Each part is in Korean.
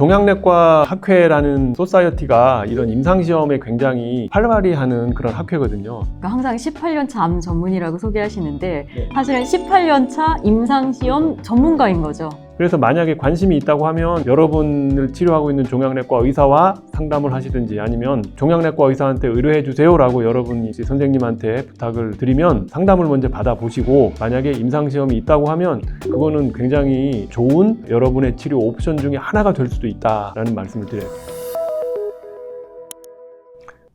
종양내과 학회라는 소사이어티가 이런 임상시험에 굉장히 활발히 하는 그런 학회거든요. 그러니까 항상 18년 차 암 전문이라고 소개하시는데 네. 사실은 18년 차 임상시험 전문가인 거죠. 그래서 만약에 관심이 있다고 하면 여러분을 치료하고 있는 종양내과 의사와 상담을 하시든지 아니면 종양내과 의사한테 의뢰해 주세요라고 여러분이 선생님한테 부탁을 드리면 상담을 먼저 받아보시고 만약에 임상시험이 있다고 하면 그거는 굉장히 좋은 여러분의 치료 옵션 중에 하나가 될 수도 있다라는 말씀을 드려요.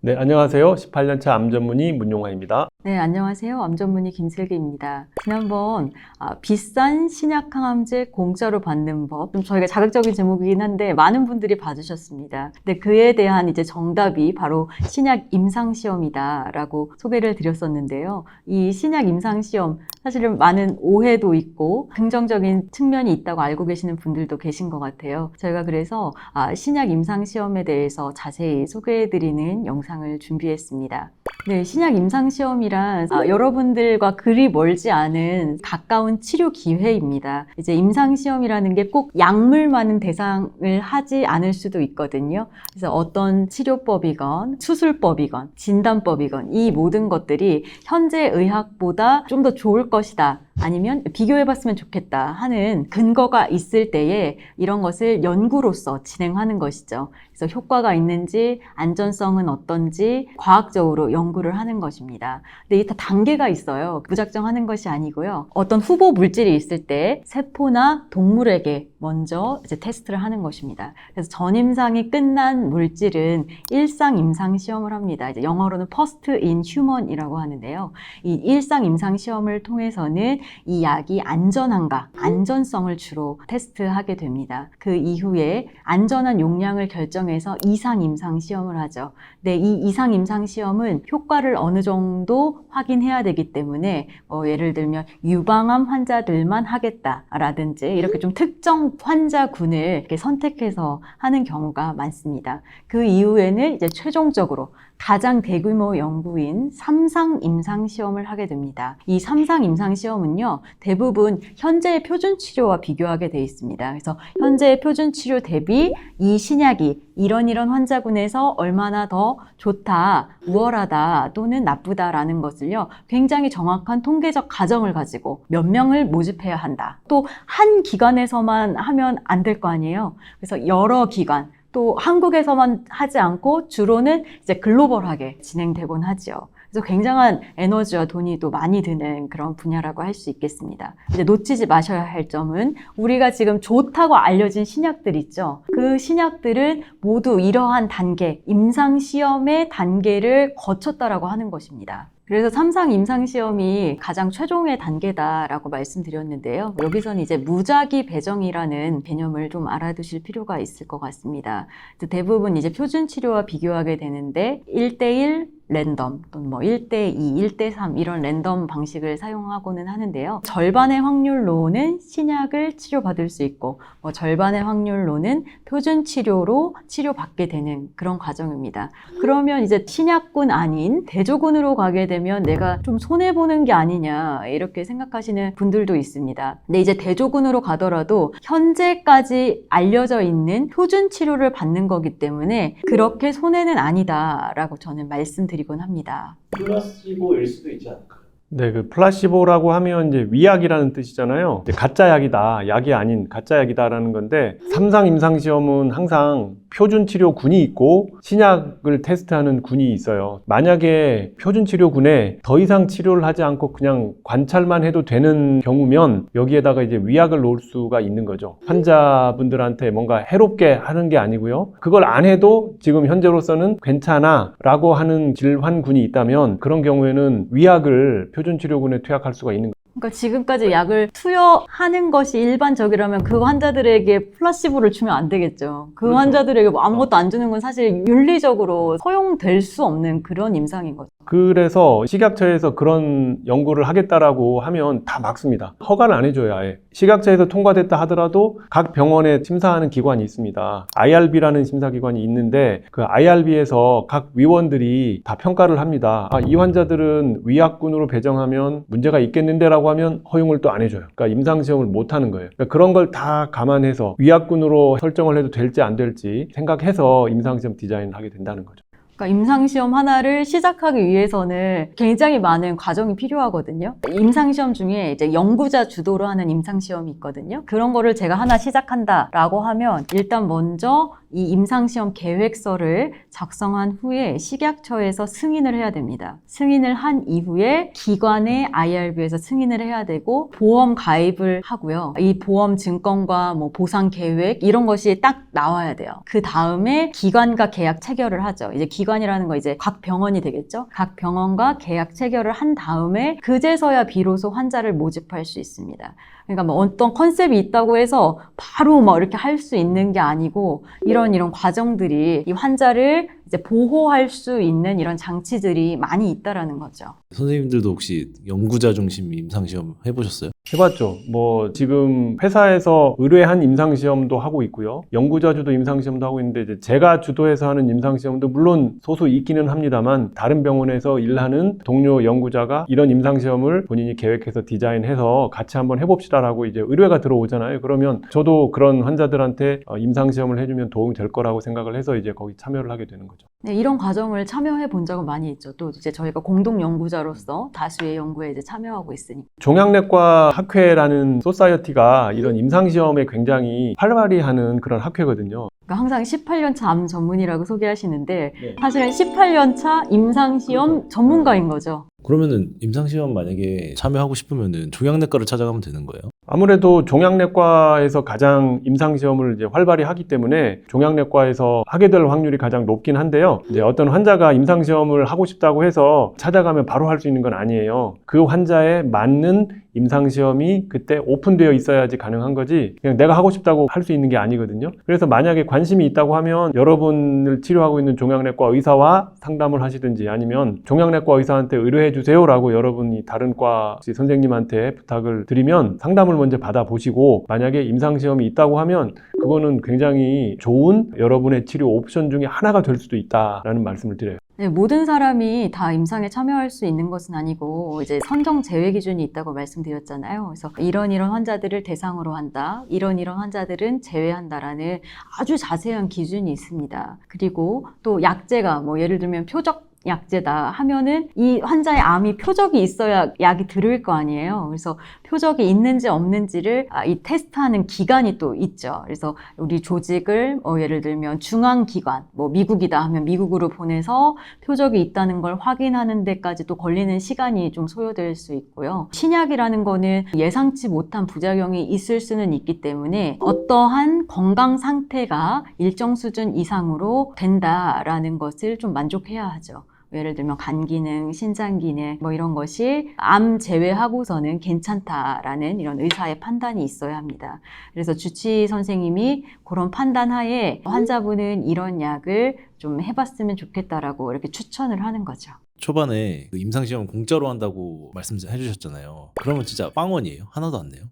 네, 안녕하세요. 18년차 암 전문의 문용화입니다. 네, 안녕하세요. 암 전문의 김슬기입니다. 지난번 아, 비싼 신약 항암제 공짜로 받는 법, 좀 저희가 자극적인 제목이긴 한데 많은 분들이 봐주셨습니다. 근데 그에 대한 이제 정답이 바로 신약 임상 시험이다라고 소개를 드렸었는데요. 이 신약 임상 시험 사실은 많은 오해도 있고 긍정적인 측면이 있다고 알고 계시는 분들도 계신 것 같아요. 저희가 그래서 아, 신약 임상 시험에 대해서 자세히 소개해드리는 영상 을 준비했습니다. 네, 신약 임상 시험이란 아, 여러분들과 그리 멀지 않은 가까운 치료 기회입니다. 이제 임상 시험이라는 게 꼭 약물 많은 대상을 하지 않을 수도 있거든요. 그래서 어떤 치료법이건 수술법이건 진단법이건 이 모든 것들이 현재 의학보다 좀 더 좋을 것이다. 아니면 비교해봤으면 좋겠다 하는 근거가 있을 때에 이런 것을 연구로서 진행하는 것이죠. 그래서 효과가 있는지 안전성은 어떤지 과학적으로 연구를 하는 것입니다. 근데 이게 다 단계가 있어요. 무작정 하는 것이 아니고요. 어떤 후보 물질이 있을 때 세포나 동물에게 먼저 이제 테스트를 하는 것입니다. 그래서 전임상이 끝난 물질은 일상 임상 시험을 합니다. 이제 영어로는 first in human이라고 하는데요. 이 일상 임상 시험을 통해서는 이 약이 안전한가, 안전성을 주로 테스트하게 됩니다. 그 이후에 안전한 용량을 결정해서 이상 임상 시험을 하죠. 근데 이 이상 임상 시험은 효과를 어느 정도 확인해야 되기 때문에 뭐 예를 들면 유방암 환자들만 하겠다라든지 이렇게 좀 특정 환자군을 이렇게 선택해서 하는 경우가 많습니다. 그 이후에는 이제 최종적으로 가장 대규모 연구인 삼상 임상 시험을 하게 됩니다. 이 삼상 임상 시험은요, 대부분 현재의 표준 치료와 비교하게 돼 있습니다. 그래서 현재의 표준 치료 대비 이 신약이 이런 이런 환자군에서 얼마나 더 좋다, 우월하다 또는 나쁘다라는 것을요, 굉장히 정확한 통계적 가정을 가지고 몇 명을 모집해야 한다. 또 한 기관에서만 하면 안 될 거 아니에요. 그래서 여러 기관, 또 한국에서만 하지 않고 주로는 이제 글로벌하게 진행되곤 하죠. 그래서 굉장한 에너지와 돈이 또 많이 드는 그런 분야라고 할 수 있겠습니다. 이제 놓치지 마셔야 할 점은 우리가 지금 좋다고 알려진 신약들 있죠. 그 신약들은 모두 이러한 단계, 임상시험의 단계를 거쳤다라고 하는 것입니다. 그래서 삼상 임상시험이 가장 최종의 단계다라고 말씀드렸는데요. 여기서는 이제 무작위 배정이라는 개념을 좀 알아두실 필요가 있을 것 같습니다. 대부분 이제 표준 치료와 비교하게 되는데 1대1 랜덤 또는 뭐 1대2, 1대3 이런 랜덤 방식을 사용하고는 하는데요. 절반의 확률로는 신약을 치료받을 수 있고 뭐 절반의 확률로는 표준 치료로 치료받게 되는 그런 과정입니다. 그러면 이제 신약군 아닌 대조군으로 가게 되면 내가 좀 손해 보는 게 아니냐 이렇게 생각하시는 분들도 있습니다. 근데 이제 대조군으로 가더라도 현재까지 알려져 있는 표준 치료를 받는 거기 때문에 그렇게 손해는 아니다라고 저는 말씀드 리곤 합니다. 플라시보일 수도 있지 않을까요? 네, 그 플라시보라고 하면 이제 위약이라는 뜻이잖아요. 가짜 약이다, 약이 아닌 가짜 약이다라는 건데 삼상 임상 시험은 항상 표준 치료 군이 있고 신약을 테스트하는 군이 있어요. 만약에 표준 치료 군에 더 이상 치료를 하지 않고 그냥 관찰만 해도 되는 경우면 여기에다가 이제 위약을 놓을 수가 있는 거죠. 환자분들한테 뭔가 해롭게 하는 게 아니고요. 그걸 안 해도 지금 현재로서는 괜찮아라고 하는 질환군이 있다면 그런 경우에는 위약을 표준 치료군에 투약할 수가 있는 거죠. 그러니까 지금까지 약을 투여하는 것이 일반적이라면 그 환자들에게 플라시보를 주면 안 되겠죠. 그 그렇죠. 환자들에게 뭐 아무것도 안 주는 건 사실 윤리적으로 허용될 수 없는 그런 임상인 거죠. 그래서 식약처에서 그런 연구를 하겠다라고 하면 다 막습니다. 허가를 안 해줘요, 아예. 식약처에서 통과됐다 하더라도 각 병원에 심사하는 기관이 있습니다. IRB라는 심사기관이 있는데 그 IRB에서 각 위원들이 다 평가를 합니다. 아, 이 환자들은 위약군으로 배정하면 문제가 있겠는데라고 하면 허용을 또 안 해줘요. 그러니까 임상시험을 못 하는 거예요. 그러니까 그런 걸 다 감안해서 위약군으로 설정을 해도 될지 안 될지 생각해서 임상시험 디자인을 하게 된다는 거죠. 그러니까 임상시험 하나를 시작하기 위해서는 굉장히 많은 과정이 필요하거든요. 임상시험 중에 이제 연구자 주도로 하는 임상시험이 있거든요. 그런 거를 제가 하나 시작한다라고 하면 일단 먼저 이 임상시험 계획서를 작성한 후에 식약처에서 승인을 해야 됩니다. 승인을 한 이후에 기관의 IRB에서 승인을 해야 되고 보험 가입을 하고요. 이 보험 증권과 뭐 보상 계획 이런 것이 딱 나와야 돼요. 그 다음에 기관과 계약 체결을 하죠. 이제 기관이라는 거 이제 각 병원이 되겠죠. 각 병원과 계약 체결을 한 다음에 그제서야 비로소 환자를 모집할 수 있습니다. 그러니까 뭐 어떤 컨셉이 있다고 해서 바로 막 이렇게 할 수 있는 게 아니고 이런 이런 과정들이 이 환자를 이제 보호할 수 있는 이런 장치들이 많이 있다라는 거죠. 선생님들도 혹시 연구자 중심 임상시험 해보셨어요? 해봤죠. 뭐 지금 회사에서 의뢰한 임상시험도 하고 있고요. 연구자 주도 임상시험도 하고 있는데 이제 제가 주도해서 하는 임상시험도 물론 소수 있기는 합니다만 다른 병원에서 일하는 동료 연구자가 이런 임상시험을 본인이 계획해서 디자인해서 같이 한번 해봅시다라고 이제 의뢰가 들어오잖아요. 그러면 저도 그런 환자들한테 어, 임상시험을 해주면 도움이 될 거라고 생각을 해서 이제 거기 참여를 하게 되는 거죠. 네, 이런 과정을 참여해 본 적은 많이 있죠. 또 이제 저희가 공동 연구자로서 다수의 연구에 이제 참여하고 있으니까. 종양내과 학회라는 소사이어티가 이런 임상시험에 굉장히 활발히 하는 그런 학회거든요. 그러니까 항상 18년 차 암 전문이라고 소개하시는데 네. 사실은 18년 차 임상시험 전문가인 거죠. 그러면은 임상시험 만약에 참여하고 싶으면은 종양내과를 찾아가면 되는 거예요? 아무래도 종양내과에서 가장 임상시험을 이제 활발히 하기 때문에 종양내과에서 하게 될 확률이 가장 높긴 한데요. 이제 어떤 환자가 임상시험을 하고 싶다고 해서 찾아가면 바로 할 수 있는 건 아니에요. 그 환자에 맞는 임상시험이 그때 오픈되어 있어야지 가능한 거지 그냥 내가 하고 싶다고 할 수 있는 게 아니거든요. 그래서 만약에 관심이 있다고 하면 여러분을 치료하고 있는 종양내과 의사와 상담을 하시든지 아니면 종양내과 의사한테 의뢰해 주세요라고 여러분이 다른 과 선생님한테 부탁을 드리면 상담을 먼저 받아보시고 만약에 임상시험이 있다고 하면 그거는 굉장히 좋은 여러분의 치료 옵션 중에 하나가 될 수도 있다라는 말씀을 드려요. 네, 모든 사람이 다 임상에 참여할 수 있는 것은 아니고 이제 선정 제외 기준이 있다고 말씀드렸잖아요. 그래서 이런 이런 환자들을 대상으로 한다. 이런 이런 환자들은 제외한다라는 아주 자세한 기준이 있습니다. 그리고 또 약제가 뭐 예를 들면 표적 약제다 하면은 이 환자의 암이 표적이 있어야 약이 들을 거 아니에요. 그래서 표적이 있는지 없는지를 아, 이 테스트하는 기간이 또 있죠. 그래서 우리 조직을 어, 예를 들면 중앙기관, 뭐 미국이다 하면 미국으로 보내서 표적이 있다는 걸 확인하는 데까지 또 걸리는 시간이 좀 소요될 수 있고요. 신약이라는 거는 예상치 못한 부작용이 있을 수는 있기 때문에 어떠한 건강 상태가 일정 수준 이상으로 된다라는 것을 좀 만족해야 하죠. 예를 들면 간 기능, 신장 기능 뭐 이런 것이 암 제외하고서는 괜찮다라는 이런 의사의 판단이 있어야 합니다. 그래서 주치 선생님이 그런 판단 하에 환자분은 이런 약을 좀 해봤으면 좋겠다라고 이렇게 추천을 하는 거죠. 초반에 그 임상시험 공짜로 한다고 말씀 해 주셨잖아요. 그러면 진짜 빵원이에요? 하나도 안 내요?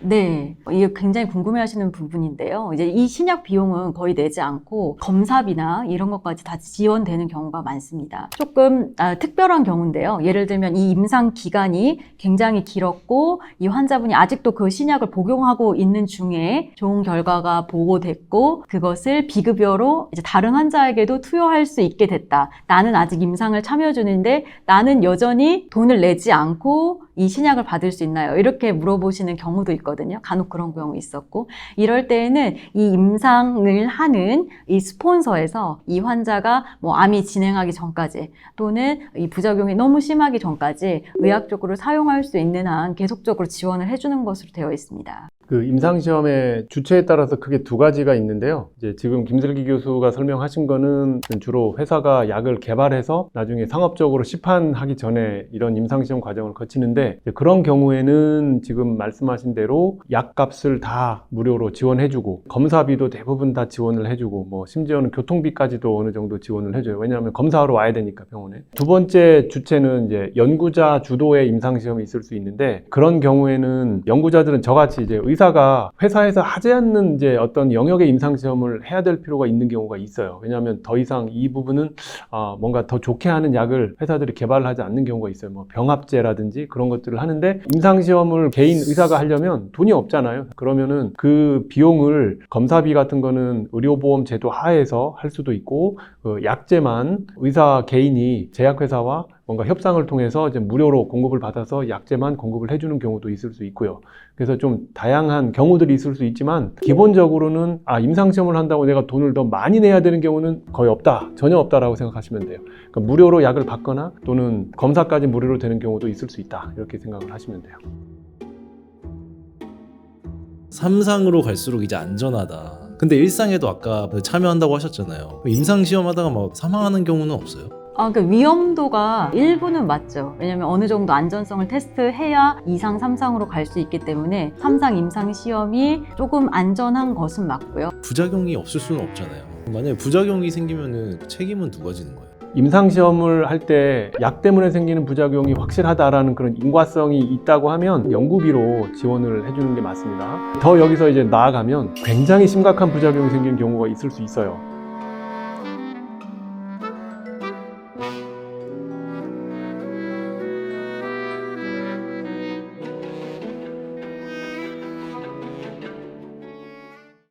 네, 이게 굉장히 궁금해 하시는 부분인데요. 이제 이 신약 비용은 거의 내지 않고 검사비나 이런 것까지 다 지원되는 경우가 많습니다. 조금 아, 특별한 경우인데요. 예를 들면 이 임상 기간이 굉장히 길었고 이 환자분이 아직도 그 신약을 복용하고 있는 중에 좋은 결과가 보고됐고 그것을 비급여로 이제 다른 환자에게도 투여할 수 있게 됐다. 나는 아직 임상을 참여 중인데 나는 여전히 돈을 내지 않고 이 신약을 받을 수 있나요? 이렇게 물어보시는 경우도 있거든요. 간혹 그런 경우 있었고 이럴 때에는 이 임상을 하는 이 스폰서에서 이 환자가 뭐 암이 진행하기 전까지 또는 이 부작용이 너무 심하기 전까지 의학적으로 사용할 수 있는 한 계속적으로 지원을 해주는 것으로 되어 있습니다. 그 임상시험의 주체에 따라서 크게 두 가지가 있는데요. 이제 지금 김슬기 교수가 설명하신 거는 주로 회사가 약을 개발해서 나중에 상업적으로 시판하기 전에 이런 임상시험 과정을 거치는데 그런 경우에는 지금 말씀하신 대로 약값을 다 무료로 지원해주고 검사비도 대부분 다 지원을 해주고 뭐 심지어는 교통비까지도 어느 정도 지원을 해줘요. 왜냐하면 검사하러 와야 되니까 병원에. 두 번째 주체는 이제 연구자 주도의 임상시험이 있을 수 있는데 그런 경우에는 연구자들은 저같이 이제 의 사가 회사에서 하지 않는 이제 어떤 영역의 임상시험을 해야 될 필요가 있는 경우가 있어요. 왜냐하면 더 이상 이 부분은 아, 뭔가 더 좋게 하는 약을 회사들이 개발하지 않는 경우가 있어요. 뭐 병합제라든지 그런 것들을 하는데 임상시험을 개인 의사가 하려면 돈이 없잖아요. 그러면은 그 비용을 검사비 같은 거는 의료보험 제도 하에서 할 수도 있고 그 약제만 의사 개인이 제약회사와 뭔가 협상을 통해서 이제 무료로 공급을 받아서 약제만 공급을 해주는 경우도 있을 수 있고요. 그래서 좀 다양한 경우들이 있을 수 있지만 기본적으로는 아 임상시험을 한다고 내가 돈을 더 많이 내야 되는 경우는 거의 없다, 전혀 없다라고 생각하시면 돼요. 그러니까 무료로 약을 받거나 또는 검사까지 무료로 되는 경우도 있을 수 있다 이렇게 생각을 하시면 돼요. 삼상으로 갈수록 이제 안전하다. 근데 일상에도 아까 참여한다고 하셨잖아요. 임상 시험하다가 막 사망하는 경우는 없어요? 아, 그 위험도가 일부는 맞죠. 왜냐면 어느 정도 안전성을 테스트해야 2상, 3상으로 갈 수 있기 때문에 3상 임상 시험이 조금 안전한 것은 맞고요. 부작용이 없을 수는 없잖아요. 만약에 부작용이 생기면은 책임은 누가 지는 거예요? 임상시험을 할 때 약 때문에 생기는 부작용이 확실하다라는 그런 인과성이 있다고 하면 연구비로 지원을 해주는 게 맞습니다. 더 여기서 이제 나아가면 굉장히 심각한 부작용이 생기는 경우가 있을 수 있어요.